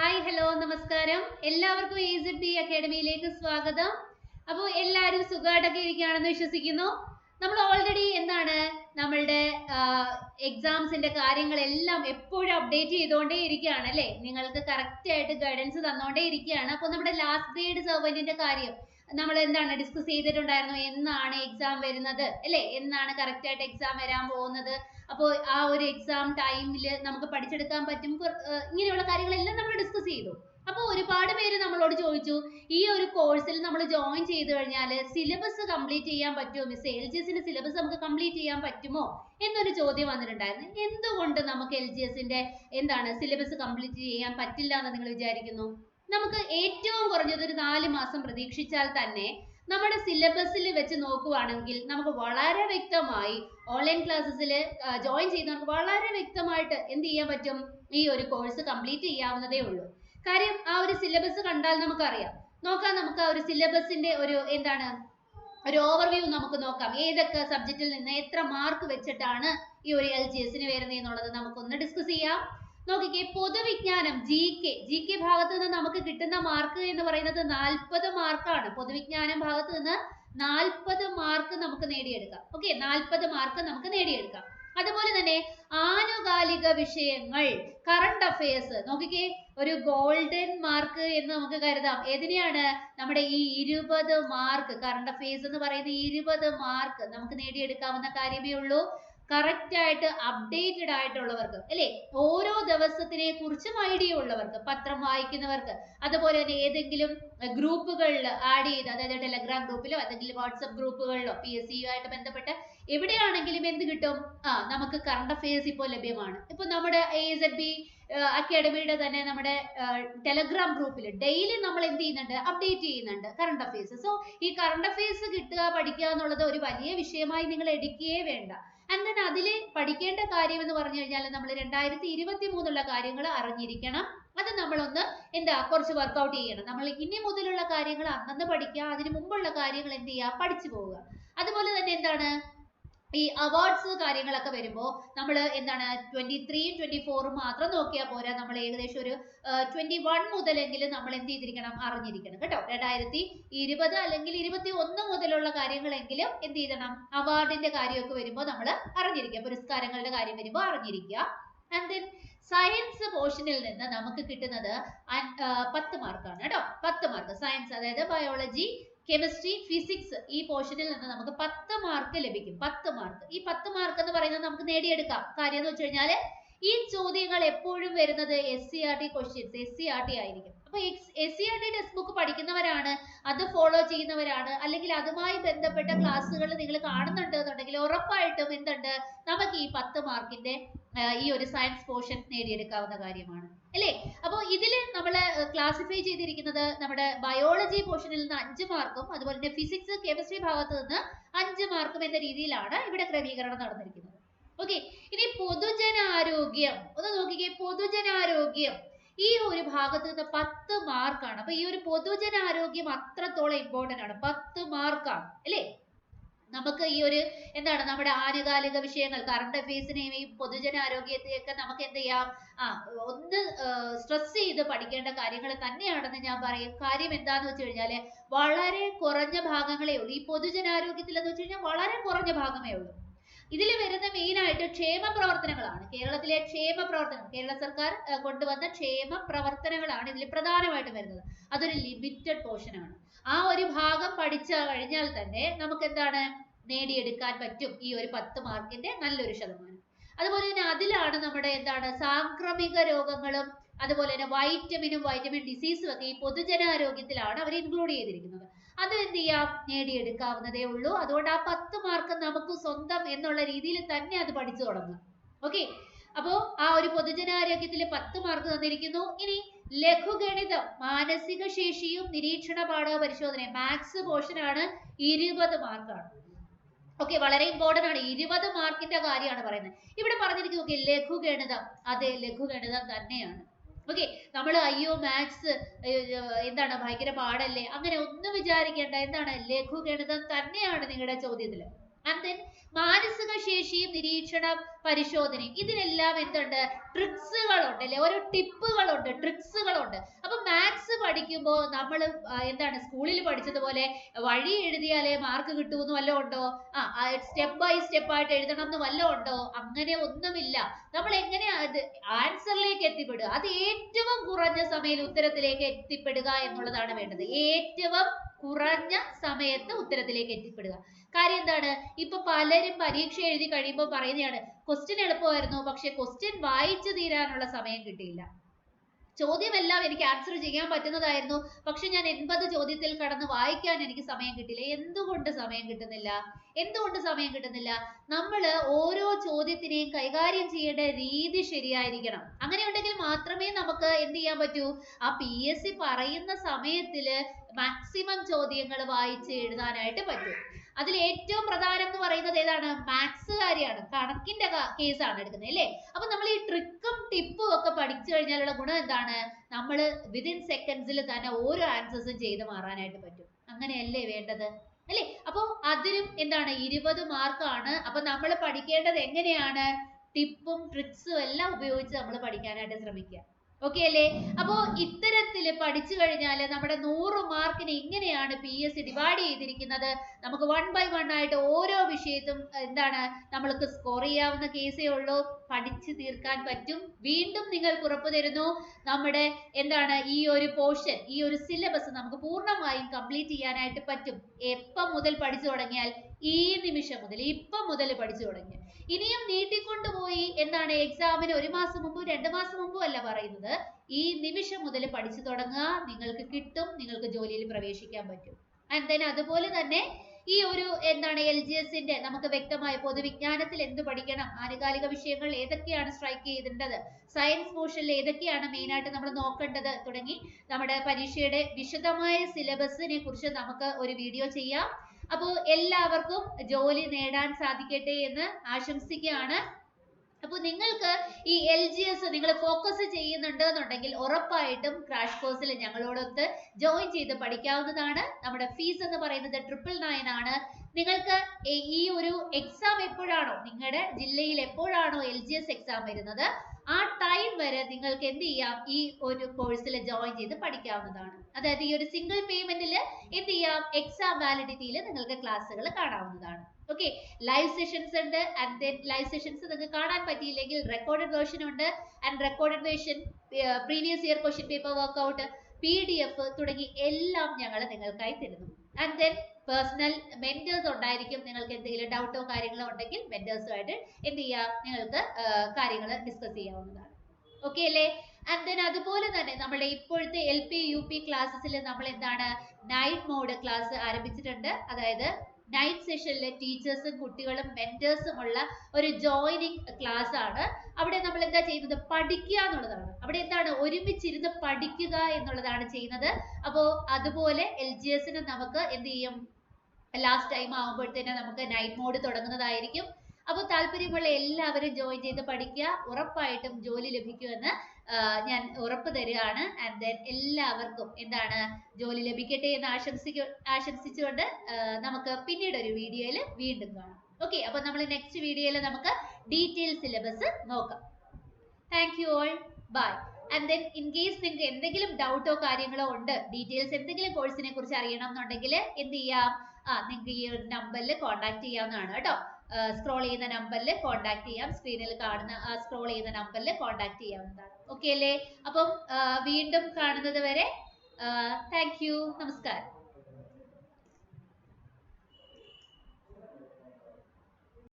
Hi hello നമസ്കാരം. എല്ലാവർക്കും A Z അക്കാഡമിയിലേക്ക് സ്വാഗതം. അപ്പോൾ എല്ലാവരും സുഖമായിട്ടൊക്കെ ഇരിക്കുകയാണെന്ന് വിശ്വസിക്കുന്നു. നമ്മൾ ഓൾറെഡി എന്താണ്? നമ്മളുടെ എക്സാംസിന്റെ കാര്യങ്ങളെല്ലാം എപ്പോഴും അപ്ഡേറ്റ് ചെയ്തുകൊണ്ടേ ഇരിക്കുകയാണ് അല്ലേ? നിങ്ങൾക്ക് കറക്റ്റ് ആയിട്ട് ഗൈഡൻസ് തന്നുകൊണ്ടേ ഇരിക്കുകയാണ്. അപ്പോൾ നമ്മുടെ ലാസ്റ്റ് ഗ്രേഡ് സർവന്റിന്റെ കാര്യം. നമ്മൾ എന്താണ് ഡിസ്കസ് ചെയ്തിട്ടുണ്ടായിരുന്നു? എന്നാണ് എക്സാം വരുന്നത്? അല്ലേ? എന്നാണ് കറക്റ്റ് ആയിട്ട് എക്സാം വരാൻ പോകുന്നത്? അപ്പോൾ ആ ഒരു എക്സാം ടൈമിൽ നമുക്ക് പഠിച്ചെടുക്കാൻ പറ്റും. ഇങ്ങനെയുള്ള കാര്യങ്ങളെല്ലാം നമ്മൾ ഡിസ്കസ് ചെയ്തു. അപ്പോൾ ഒരുപാട് പേര് നമ്മളോട് ചോദിച്ചു ഈ ഒരു കോഴ്സിൽ നമ്മൾ ജോയിൻ ചെയ്തു കഴിഞ്ഞാൽ സിലബസ് കംപ്ലീറ്റ് ചെയ്യാൻ പറ്റുമോ? മിസ് എൽ ജി എസിന്റെ സിലബസ് നമുക്ക് കംപ്ലീറ്റ് ചെയ്യാൻ പറ്റുമോ? എന്നൊരു ചോദ്യം വന്നിട്ടുണ്ടായിരുന്നു. എന്തുകൊണ്ട് നമുക്ക് എൽ ജി എസിന്റെ എന്താണ് സിലബസ് കംപ്ലീറ്റ് ചെയ്യാൻ പറ്റില്ല എന്ന് നിങ്ങൾ വിചാരിക്കുന്നു? നമുക്ക് ഏറ്റവും കുറഞ്ഞത് ഒരു നാല് മാസം പ്രതീക്ഷിച്ചാൽ തന്നെ നമ്മുടെ സിലബസിൽ വെച്ച് നോക്കുവാണെങ്കിൽ നമുക്ക് വളരെ വ്യക്തമായി ഓൺലൈൻ ക്ലാസ്സസിൽ ജോയിൻ ചെയ്യുന്നവർക്ക് വളരെ വ്യക്തമായിട്ട് എന്ത് ചെയ്യാൻ പറ്റും? ഈ ഒരു കോഴ്സ് കംപ്ലീറ്റ് ചെയ്യാവുന്നതേ ഉള്ളൂ. കാര്യം ആ ഒരു സിലബസ് കണ്ടാൽ നമുക്കറിയാം. നോക്കാം നമുക്ക് ആ ഒരു സിലബസിന്റെ ഒരു എന്താണ്? ഒരു ഓവർവ്യൂ നമുക്ക് നോക്കാം. ഏതൊക്കെ സബ്ജക്റ്റിൽ നിന്ന് എത്ര മാർക്ക് വെച്ചിട്ടാണ് ഈ ഒരു എൽ ജി എസിന് വരുന്നത് എന്നുള്ളത് നമുക്കൊന്ന് ഡിസ്കസ് ചെയ്യാം. നോക്കിക്കേ പൊതുവിജ്ഞാനം ജി കെ ജി കെ ഭാഗത്ത് നിന്ന് നമുക്ക് കിട്ടുന്ന മാർക്ക് എന്ന് പറയുന്നത് നാൽപ്പത് മാർക്കാണ് പൊതുവിജ്ഞാനം ഭാഗത്ത് നിന്ന് നാൽപ്പത് മാർക്ക് നമുക്ക് നേടിയെടുക്കാം. ഓക്കെ നാൽപ്പത് മാർക്ക് നമുക്ക് നേടിയെടുക്കാം. അതുപോലെ തന്നെ ആനുകാലിക വിഷയങ്ങൾ കറണ്ട് അഫയേഴ്സ് നോക്കിക്കേ ഒരു ഗോൾഡൻ മാർക്ക് എന്ന് നമുക്ക് കരുതാം. ഏതിനെയാണ്? നമ്മുടെ ഈ ഇരുപത് മാർക്ക് കറണ്ട് അഫയേഴ്സ് എന്ന് പറയുന്ന ഇരുപത് മാർക്ക് നമുക്ക് നേടിയെടുക്കാവുന്ന കാര്യമേ ഉള്ളൂ. കറക്റ്റ് ആയിട്ട് അപ്ഡേറ്റഡ് ആയിട്ടുള്ളവർക്ക് അല്ലെ? ഓരോ ദിവസത്തിനെ കുറിച്ചും ഐഡിയ ഉള്ളവർക്ക് പത്രം വായിക്കുന്നവർക്ക് അതുപോലെ തന്നെ ഏതെങ്കിലും ഗ്രൂപ്പുകളിൽ ആഡ് ചെയ്ത് അതായത് ടെലഗ്രാം ഗ്രൂപ്പിലോ അല്ലെങ്കിൽ വാട്സപ്പ് ഗ്രൂപ്പുകളിലോ പി എസ് സിയുമായിട്ട് ബന്ധപ്പെട്ട് എവിടെയാണെങ്കിലും എന്ത് കിട്ടും? ആ നമുക്ക് കറണ്ട് അഫയേഴ്സ് ഇപ്പോൾ ലഭ്യമാണ്. ഇപ്പൊ നമ്മുടെ എ സെഡ് ബി അക്കാഡമിയുടെ തന്നെ നമ്മുടെ ടെലഗ്രാം ഗ്രൂപ്പിൽ ഡെയിലി നമ്മൾ എന്ത് ചെയ്യുന്നുണ്ട്? അപ്ഡേറ്റ് ചെയ്യുന്നുണ്ട് കറണ്ട് അഫയേഴ്സ് സോ ഈ കറണ്ട് അഫയേഴ്സ് കിട്ടുക പഠിക്കുക എന്നുള്ളത് ഒരു വലിയ വിഷയമായി നിങ്ങൾ എടുക്കുകയേ വേണ്ട. ആൻഡ് ദെൻ അതിൽ പഠിക്കേണ്ട കാര്യം എന്ന് പറഞ്ഞു കഴിഞ്ഞാൽ നമ്മൾ രണ്ടായിരത്തി ഇരുപത്തി മൂന്നുള്ള കാര്യങ്ങൾ അറിഞ്ഞിരിക്കണം. അത് നമ്മളൊന്ന് എന്താ കുറച്ച് വർക്കൗട്ട് ചെയ്യണം. നമ്മൾ ഇനി മുതലുള്ള കാര്യങ്ങൾ അന്നന്ന് പഠിക്കുക അതിന് മുമ്പുള്ള കാര്യങ്ങൾ എന്ത് ചെയ്യുക പഠിച്ചു പോവുക. അതുപോലെ തന്നെ എന്താണ്? ഈ അവാർഡ്സ് കാര്യങ്ങളൊക്കെ വരുമ്പോൾ നമ്മൾ എന്താണ് ട്വന്റി ത്രീയും ട്വന്റി ഫോറും മാത്രം നോക്കിയാൽ പോരാ. നമ്മൾ ഏകദേശം ഒരു ട്വന്റി വൺ മുതലെങ്കിലും നമ്മൾ എന്ത് ചെയ്തിരിക്കണം? അറിഞ്ഞിരിക്കണം കേട്ടോ. രണ്ടായിരത്തി ഇരുപത് അല്ലെങ്കിൽ ഇരുപത്തി ഒന്ന് മുതലുള്ള കാര്യങ്ങളെങ്കിലും എന്ത് ചെയ്യണം അവാർഡിന്റെ കാര്യമൊക്കെ വരുമ്പോൾ നമ്മൾ അറിഞ്ഞിരിക്കുക. പുരസ്കാരങ്ങളുടെ കാര്യം വരുമ്പോൾ അറിഞ്ഞിരിക്കുക. ആൻഡ് ദെൻ സയൻസ് പോർഷനിൽ നിന്ന് നമുക്ക് കിട്ടുന്നത് പത്ത് മാർക്കാണ് കേട്ടോ. പത്ത് മാർക്ക് സയൻസ് അതായത് ബയോളജി കെമിസ്ട്രി ഫിസിക്സ് ഈ പോർഷനിൽ നിന്ന് നമുക്ക് പത്ത് മാർക്ക് ലഭിക്കും. പത്ത് മാർക്ക് ഈ പത്ത് മാർക്ക് എന്ന് പറയുന്നത് നമുക്ക് നേടിയെടുക്കാം. കാര്യം എന്ന് വെച്ച് കഴിഞ്ഞാൽ ഈ ചോദ്യങ്ങൾ എപ്പോഴും വരുന്നത് S C R T questions S C R T ആയിരിക്കും. അപ്പൊ S C R T text book പഠിക്കുന്നവരാണ് അത് ഫോളോ ചെയ്യുന്നവരാണ് അല്ലെങ്കിൽ അതുമായി ബന്ധപ്പെട്ട ക്ലാസ്സുകൾ നിങ്ങൾ കാണുന്നുണ്ട് എന്നുണ്ടെങ്കിൽ ഉറപ്പായിട്ടും എന്തുണ്ട്? നമുക്ക് ഈ പത്ത് മാർക്കിന്റെ ഈ ഒരു സയൻസ് പോർഷൻ നേടിയെടുക്കാവുന്ന കാര്യമാണ്. അല്ലേ? അപ്പോൾ ഇതിൽ നമ്മൾ ക്ലാസിഫൈ ചെയ്തിരിക്കുന്നത് നമ്മുടെ ബയോളജി പോർഷനിൽ നിന്ന് അഞ്ച് മാർക്കും അതുപോലെ തന്നെ ഫിസിക്സ് കെമിസ്ട്രി ഭാഗത്ത് നിന്ന് അഞ്ച് മാർക്കും എന്ന രീതിയിലാണ് ഇവിടെ ക്രമീകരണം നടന്നിരിക്കുന്നത്. ഓക്കെ ഇനി പൊതുജനാരോഗ്യം. ഒന്ന് നോക്കിക്കേ പൊതുജനാരോഗ്യം. ഈ ഒരു ഭാഗത്ത് നിന്ന് പത്ത് മാർക്കാണ് അപ്പൊ ഈ ഒരു പൊതുജനാരോഗ്യം അത്രത്തോളം ഇമ്പോർട്ടന്റ് ആണ്. പത്ത് മാർക്കാണ് അല്ലേ? നമുക്ക് ഈ ഒരു എന്താണ് നമ്മുടെ ആനുകാലിക വിഷയങ്ങൾ കറണ്ട് അഫയേഴ്സിനെയും ഈ പൊതുജനാരോഗ്യത്തെയൊക്കെ നമുക്ക് എന്ത് ചെയ്യാം? ആ ഒന്ന് സ്ട്രെസ് ചെയ്ത് പഠിക്കേണ്ട കാര്യങ്ങൾ തന്നെയാണെന്ന് ഞാൻ പറയും. കാര്യം എന്താന്ന് വെച്ച് കഴിഞ്ഞാൽ വളരെ കുറഞ്ഞ ഭാഗങ്ങളേ ഉള്ളൂ. ഈ പൊതുജനാരോഗ്യത്തിൽ എന്ന് വെച്ച് കഴിഞ്ഞാൽ വളരെ കുറഞ്ഞ ഭാഗമേ ഉള്ളൂ. ഇതിൽ വരുന്ന മെയിൻ ആയിട്ട് ക്ഷേമ പ്രവർത്തനങ്ങളാണ്. കേരളത്തിലെ ക്ഷേമ പ്രവർത്തനം കേരള സർക്കാർ കൊണ്ടുവന്ന ക്ഷേമ പ്രവർത്തനങ്ങളാണ് ഇതിൽ പ്രധാനമായിട്ടും വരുന്നത്. അതൊരു ലിമിറ്റഡ് പോർഷൻ ആണ്. ആ ഒരു ഭാഗം പഠിച്ചു കഴിഞ്ഞാൽ തന്നെ നമുക്ക് എന്താണ് നേടിയെടുക്കാൻ പറ്റും ഈ ഒരു പത്ത് മാർക്കിന്റെ നല്ലൊരു ശതമാനം. അതുപോലെ തന്നെ അതിലാണ് നമ്മുടെ എന്താണ് സാംക്രമിക രോഗങ്ങളും അതുപോലെ തന്നെ വൈറ്റമിനും വൈറ്റമിൻ ഡിസീസും ഒക്കെ ഈ പൊതുജനാരോഗ്യത്തിലാണ് അവർ ഇൻക്ലൂഡ് ചെയ്തിരിക്കുന്നത്. അത് എന്ത് ചെയ്യാം? നേടിയെടുക്കാവുന്നതേ ഉള്ളൂ. അതുകൊണ്ട് ആ പത്ത് മാർക്ക് നമുക്ക് സ്വന്തം എന്നുള്ള രീതിയിൽ തന്നെ അത് പഠിച്ചു തുടങ്ങാം. ഓക്കെ അപ്പോ ആ ഒരു പൊതുജനാരോഗ്യത്തിൽ പത്ത് മാർക്ക് തന്നിരിക്കുന്നു. ഇനി ലഘുഗണിതം മാനസിക ശേഷിയും നിരീക്ഷണ പാഠക പരിശോധനയും മാത്സ് പോർഷൻ ആണ് ഇരുപത് മാർക്കാണ് ഓക്കെ വളരെ ഇമ്പോർട്ടന്റ് ആണ്. ഇരുപത് മാർക്കിന്റെ കാര്യമാണ് പറയുന്നത്. ഇവിടെ പറഞ്ഞിരിക്കുന്നത് ഓക്കെ ലഘുഗണിതം. അതെ ലഘുഗണിതം തന്നെയാണ്. ഓക്കെ നമ്മൾ അയ്യോ മാത്സ് എന്താണ് ഭയങ്കര പാടല്ലേ? അങ്ങനെ ഒന്നും വിചാരിക്കേണ്ട. എന്താണ് ലഘുഗണിതം തന്നെയാണ് നിങ്ങളുടെ ചോദ്യത്തിൽ. ആൻഡ് ദെൻ മാനസിക ശേഷിയും നിരീക്ഷണ പരിശോധനയും. ഇതിനെല്ലാം എന്തുണ്ട്? ട്രിക്സുകളുണ്ട് അല്ലെ? ഓരോ ടിപ്പുകളുണ്ട് ട്രിക്സുകളുണ്ട്. അപ്പൊ മാത്സ് പഠിക്കുമ്പോൾ നമ്മൾ എന്താണ് സ്കൂളിൽ പഠിച്ചതുപോലെ വഴി എഴുതിയാലേ മാർക്ക് കിട്ടുമെന്ന് വല്ലതും ഉണ്ടോ? ആ സ്റ്റെപ്പ് ബൈ സ്റ്റെപ്പ് ആയിട്ട് എഴുതണം എന്ന് വല്ലതും ഉണ്ടോ? അങ്ങനെ ഒന്നുമില്ല. നമ്മൾ എങ്ങനെ അത് ആൻസറിലേക്ക് എത്തിപ്പെടുക? അത് ഏറ്റവും കുറഞ്ഞ സമയം ഉത്തരത്തിലേക്ക് എത്തിപ്പെടുക എന്നുള്ളതാണ് വേണ്ടത്. ഏറ്റവും കുറഞ്ഞ സമയത്ത് ഉത്തരത്തിലേക്ക് എത്തിപ്പെടുക. കാര്യം എന്താണ്? ഇപ്പൊ പലരും പരീക്ഷ എഴുതി കഴിയുമ്പോൾ പറയുന്നതാണ് ക്വസ്റ്റ്യൻ എളുപ്പമായിരുന്നു പക്ഷെ ക്വസ്റ്റ്യൻ വായിച്ചു തീരാനുള്ള സമയം കിട്ടിയില്ല. ചോദ്യമെല്ലാം എനിക്ക് ആൻസർ ചെയ്യാൻ പറ്റുന്നതായിരുന്നു പക്ഷെ ഞാൻ എൺപത് ചോദ്യത്തിൽ കടന്ന് വായിക്കാൻ എനിക്ക് സമയം കിട്ടില്ല എന്തുകൊണ്ട് സമയം കിട്ടുന്നില്ല? എന്തുകൊണ്ട് സമയം കിട്ടുന്നില്ല? നമ്മൾ ഓരോ ചോദ്യത്തിനെയും കൈകാര്യം ചെയ്യേണ്ട രീതി ശരിയായിരിക്കണം. അങ്ങനെ ഉണ്ടെങ്കിൽ മാത്രമേ നമുക്ക് എന്ത് ചെയ്യാൻ പറ്റൂ? ആ പി എസ് സി പറയുന്ന സമയത്തിൽ മാക്സിമം ചോദ്യങ്ങൾ വായിച്ച് എഴുതാനായിട്ട് പറ്റും. അതിൽ ഏറ്റവും പ്രധാനം എന്ന് പറയുന്നത് ഏതാണ്? മാത്സുകാരിയാണ് കണക്കിന്റെ ആണ് എടുക്കുന്നത് അല്ലേ? അപ്പൊ നമ്മൾ ഈ ട്രിക്കും ടിപ്പും ഒക്കെ പഠിച്ചു കഴിഞ്ഞാലുള്ള ഗുണം എന്താണ്? നമ്മൾ വിതിൻ സെക്കൻഡ്സിൽ തന്നെ ഓരോ ആൻസേഴ്സും ചെയ്ത് മാറാനായിട്ട് പറ്റും. അങ്ങനെയല്ലേ വേണ്ടത്? അല്ലേ? അപ്പൊ അതിനും എന്താണ്? ഇരുപത് മാർക്കാണ് അപ്പൊ നമ്മൾ പഠിക്കേണ്ടത് എങ്ങനെയാണ്? ടിപ്പും ട്രിക്സും എല്ലാം ഉപയോഗിച്ച് നമ്മൾ പഠിക്കാനായിട്ട് ശ്രമിക്കുക. ഓക്കെ അല്ലേ? അപ്പോ ഇത്തരത്തിൽ പഠിച്ചു കഴിഞ്ഞാൽ നമ്മുടെ നൂറ് മാർക്കിന് എങ്ങനെയാണ് പി എസ് സി ഡിവൈഡ് ചെയ്തിരിക്കുന്നത്. നമുക്ക് വൺ ബൈ വൺ ആയിട്ട് ഓരോ വിഷയത്തും എന്താണ് നമ്മൾക്ക് സ്കോർ ചെയ്യാവുന്ന കേസേ ഉള്ളൂ. പഠിച്ചു തീർക്കാൻ പറ്റും. വീണ്ടും നിങ്ങൾ ഉറപ്പ് തരുന്നു. നമ്മുടെ എന്താണ് ഈ ഒരു പോർഷൻ ഈ ഒരു സിലബസ് നമുക്ക് പൂർണമായും കംപ്ലീറ്റ് ചെയ്യാനായിട്ട് പറ്റും. എപ്പം മുതൽ പഠിച്ചു തുടങ്ങിയാൽ ഈ നിമിഷം മുതൽ ഇപ്പം മുതൽ പഠിച്ചു തുടങ്ങി. ഇനിയും നീട്ടിക്കൊണ്ടുപോയി എന്താണ് എക്സാമിന് ഒരു മാസം മുമ്പ് രണ്ട് മാസം മുമ്പും അല്ല പറയുന്നത്. ഈ നിമിഷം മുതൽ പഠിച്ചു തുടങ്ങുക. നിങ്ങൾക്ക് കിട്ടും. നിങ്ങൾക്ക് ജോലിയിൽ പ്രവേശിക്കാൻ പറ്റും. ആൻഡ് ദെൻ അതുപോലെ തന്നെ ഈ ഒരു എന്താണ് എൽ ജി എസിന്റെ നമുക്ക് വ്യക്തമായ പൊതുവിജ്ഞാനത്തിൽ എന്ത് പഠിക്കണം? ആനുകാലിക വിഷയങ്ങൾ ഏതൊക്കെയാണ് സ്ട്രൈക്ക് ചെയ്തിട്ടുള്ളത്? സയൻസ് പോർഷനിൽ ഏതൊക്കെയാണ് മെയിൻ ആയിട്ട് നമ്മൾ നോക്കേണ്ടത്? തുടങ്ങി നമ്മുടെ പരീക്ഷയുടെ വിശദമായ സിലബസിനെ കുറിച്ച് നമുക്ക് ഒരു വീഡിയോ ചെയ്യാം. അപ്പോൾ എല്ലാവർക്കും ജോലി നേടാൻ സാധിക്കട്ടെ എന്ന് ആശംസിക്കുകയാണ്. അപ്പോൾ നിങ്ങൾക്ക് ഈ എൽ ജി എസ് നിങ്ങൾ ഫോക്കസ് ചെയ്യുന്നുണ്ട് എന്നുണ്ടെങ്കിൽ ഉറപ്പായിട്ടും ക്രാഷ് കോഴ്സിൽ ഞങ്ങളോടൊത്ത് ജോയിൻ ചെയ്ത് പഠിക്കാവുന്നതാണ്. നമ്മുടെ ഫീസ് എന്ന് പറയുന്നത് ട്രിപ്പിൾ നയൻ ആണ്. നിങ്ങൾക്ക് ഈ ഒരു എക്സാം എപ്പോഴാണോ നിങ്ങളുടെ ജില്ലയിൽ എപ്പോഴാണോ എൽ ജി എസ് എക്സാം വരുന്നത് ആ ടൈം വരെ നിങ്ങൾക്ക് എന്ത് ചെയ്യാം? ഈ ഒരു കോഴ്സിൽ ജോയിൻ ചെയ്ത് പഠിക്കാവുന്നതാണ്. അതായത് ഈ ഒരു സിംഗിൾ പേയ്മെന്റിൽ എന്ത് ചെയ്യാം? എക്സാം വാലിഡിറ്റിയിൽ നിങ്ങൾക്ക് ക്ലാസ്സുകൾ കാണാവുന്നതാണ്. ഓക്കെ ലൈവ് സെഷൻസ് ഉണ്ട് ആൻഡ് ദെൻ ലൈവ് സെഷൻസ് നിങ്ങൾക്ക് കാണാൻ പറ്റിയില്ലെങ്കിൽ റെക്കോർഡഡ് വേർഷൻ ഉണ്ട് and recorded version previous year question paper workout P D F തുടങ്ങി എല്ലാം ഞങ്ങൾ നിങ്ങൾക്കായി തരുന്നു. ആൻഡ് ദെൻ പേഴ്സണൽ മെന്റേഴ്സ് ഉണ്ടായിരിക്കും നിങ്ങൾക്ക് എന്തെങ്കിലും ഡൗട്ടോ കാര്യങ്ങളോ ഉണ്ടെങ്കിൽ മെന്റേഴ്സുമായിട്ട് എന്ത് ചെയ്യാം? നിങ്ങൾക്ക് കാര്യങ്ങൾ ഡിസ്കസ് ചെയ്യാവുന്നതാണ്. ഓക്കെ അല്ലേ? ആൻഡ് ദെൻ അതുപോലെ തന്നെ നമ്മുടെ ഇപ്പോഴത്തെ എൽ പി യു പി ക്ലാസ്സസിൽ നമ്മൾ എന്താണ് നൈറ്റ് മോഡ് ക്ലാസ് ആരംഭിച്ചിട്ടുണ്ട്. അതായത് നൈറ്റ് സെഷനിലെ ടീച്ചേഴ്സും കുട്ടികളും മെന്റേഴ്സും ഉള്ള ഒരു ജോയിനിങ് ക്ലാസ് ആണ്. അവിടെ നമ്മൾ എന്താ ചെയ്യുന്നത്? പഠിക്കുക എന്നുള്ളതാണ്. അവിടെ എന്താണ്? ഒരുമിച്ചിരുന്ന് പഠിക്കുക എന്നുള്ളതാണ് ചെയ്യുന്നത്. അപ്പോൾ അതുപോലെ എൽ ജി എസിന് നമുക്ക് എന്ത് ചെയ്യും? ലാസ്റ്റ് ടൈം ആകുമ്പോഴത്തേനും നമുക്ക് നൈറ്റ് മോഡ് തുടങ്ങുന്നതായിരിക്കും. അപ്പോൾ താല്പര്യമുള്ള എല്ലാവരും ജോയിൻ ചെയ്ത് പഠിക്കുക. ഉറപ്പായിട്ടും ജോലി ലഭിക്കുമെന്ന് ഞാൻ ഉറപ്പ് തരികയാണ്. ആൻഡ് ദെൻ എല്ലാവർക്കും എന്താണ് ജോലി ലഭിക്കട്ടെ എന്ന് ആശംസിക്ക ആശംസിച്ചുകൊണ്ട് നമുക്ക് പിന്നീട് ഒരു വീഡിയോയിൽ വീണ്ടും കാണാം. ഓക്കെ അപ്പൊ നമ്മൾ നെക്സ്റ്റ് വീഡിയോയിൽ നമുക്ക് ഡീറ്റെയിൽ സിലബസ് നോക്കാം. Thank you all bye and then in case നിങ്ങൾക്ക് എന്തെങ്കിലും ഡൗട്ടോ കാര്യങ്ങളോ ഉണ്ട് ഡീറ്റെയിൽസ് എന്തെങ്കിലും കോഴ്സിനെ കുറിച്ച് അറിയണം എന്നുണ്ടെങ്കിൽ എന്ത് ചെയ്യാം? ആ നിങ്ങൾക്ക് ഈ ഒരു നമ്പറിൽ കോൺടാക്ട് ചെയ്യാവുന്നതാണ് കേട്ടോ. സ്ക്രോൾ ചെയ്യുന്ന നമ്പറിൽ കോൺടാക്ട് ചെയ്യാം. സ്ക്രീനിൽ കാണുന്ന സ്ക്രോൾ ചെയ്യുന്ന നമ്പറിൽ കോൺടാക്ട് ചെയ്യാവുന്നതാണ്. ഓക്കെ അല്ലേ? അപ്പം വീണ്ടും കാണുന്നത് വരെ താങ്ക് യു നമസ്കാരം.